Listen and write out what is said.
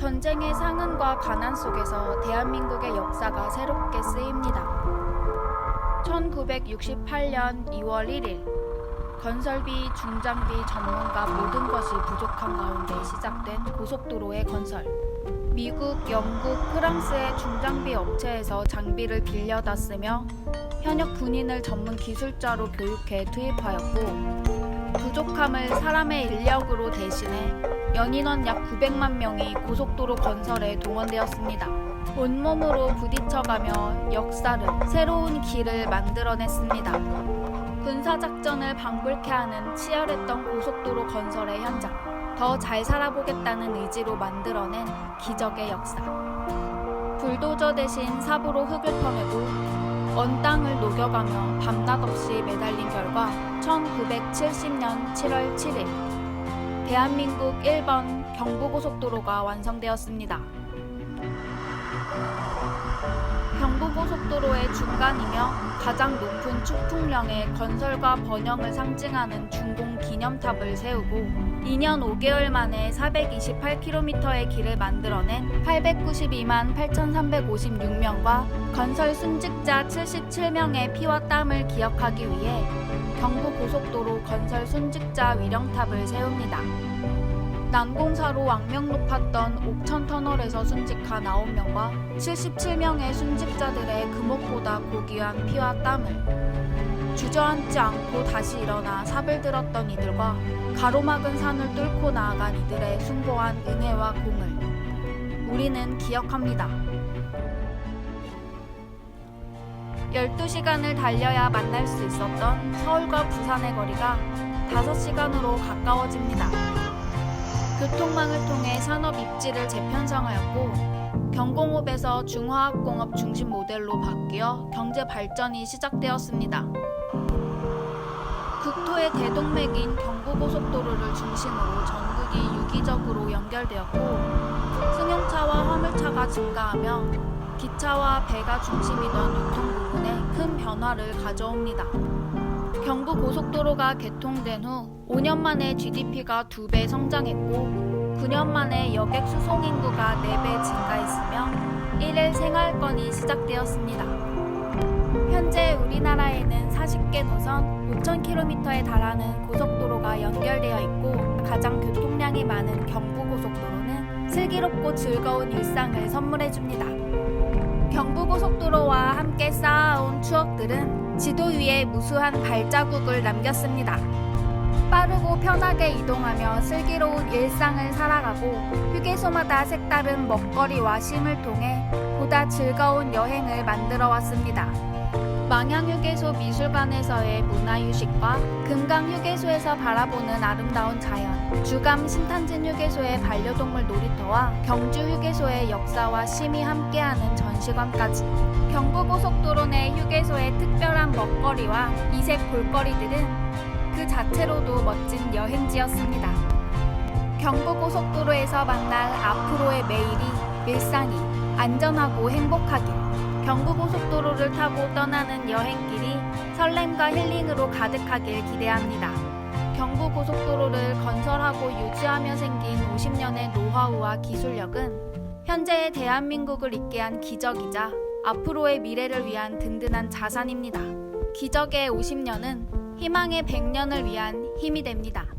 전쟁의 상흔과 가난 속에서 대한민국의 역사가 새롭게 쓰입니다. 1968년 2월 1일 건설비, 중장비, 전문가 모든 것이 부족한 가운데 시작된 고속도로의 건설. 미국, 영국, 프랑스의 중장비 업체에서 장비를 빌려다 쓰며 현역 군인을 전문 기술자로 교육해 투입하였고 부족함을 사람의 인력으로 대신해 연인원 약 900만 명이 고속도로 건설에 동원되었습니다. 온몸으로 부딪혀가며 역사를 새로운 길을 만들어냈습니다. 군사작전을 방불케 하는 치열했던 고속도로 건설의 현장. 더 잘 살아보겠다는 의지로 만들어낸 기적의 역사. 불도저 대신 삽으로 흙을 퍼내고 언 땅을 녹여가며 밤낮 없이 매달린 결과 1970년 7월 7일 대한민국 1번 경부고속도로가 완성되었습니다. 경부고속도로의 중 간이며 가장 높은 축풍령의 건설과 번영을 상징하는 중공 기념탑을 세우고 2년 5개월 만에 428km의 길을 만들어낸 892만 8,356명과 건설 순직자 77명의 피와 땀을 기억하기 위해 경부고속도로 건설 순직자 위령탑을 세웁니다. 난공사로 악명 높았던 옥천 터널에서 순직한 9명과 77명의 순직자들의 금옥보다 고귀한 피와 땀을 주저앉지 않고 다시 일어나 삽을 들었던 이들과 가로막은 산을 뚫고 나아간 이들의 숭고한 은혜와 공을 우리는 기억합니다. 12시간을 달려야 만날 수 있었던 서울과 부산의 거리가 5시간으로 가까워집니다. 교통망을 통해 산업 입지를 재편성하였고 경공업에서 중화학공업 중심 모델로 바뀌어 경제 발전이 시작되었습니다. 국토의 대동맥인 경부고속도로를 중심으로 전국이 유기적으로 연결되었고 승용차와 화물차가 증가하며 기차와 배가 중심이던 유통 부분에 큰 변화를 가져옵니다. 경부 고속도로가 개통된 후 5년 만에 GDP가 2배 성장했고 9년 만에 여객 수송 인구가 4배 증가했으며 1일 생활권이 시작되었습니다. 현재 우리나라에는 40개 노선 5,000km에 달하는 고속도로가 연결되어 있고 가장 교통량이 많은 경부고속도로는 슬기롭고 즐거운 일상을 선물해 줍니다. 경부고속도로와 함께 쌓아온 추억들은 지도 위에 무수한 발자국을 남겼습니다. 빠르고 편하게 이동하며 슬기로운 일상을 살아가고 휴게소마다 색다른 먹거리와 쉼을 통해 보다 즐거운 여행을 만들어 왔습니다. 망향휴게소 미술관에서의 문화휴식과 금강휴게소에서 바라보는 아름다운 자연, 주감 신탄진 휴게소의 반려동물 놀이터와 경주 휴게소의 역사와 쉼이 함께하는 전시관까지 경부고속도로 내 휴게소의 특별한 먹거리와 이색 볼거리들은 그 자체로도 멋진 여행지였습니다. 경부고속도로에서 만날 앞으로의 매일이 일상이 안전하고 행복하길 경부고속도로를 타고 떠나는 여행길이 설렘과 힐링으로 가득하길 기대합니다. 경부고속도로를 건설하고 유지하며 생긴 50년의 노하우와 기술력은 현재의 대한민국을 있게 한 기적이자 앞으로의 미래를 위한 든든한 자산입니다. 기적의 50년은 희망의 100년을 위한 힘이 됩니다.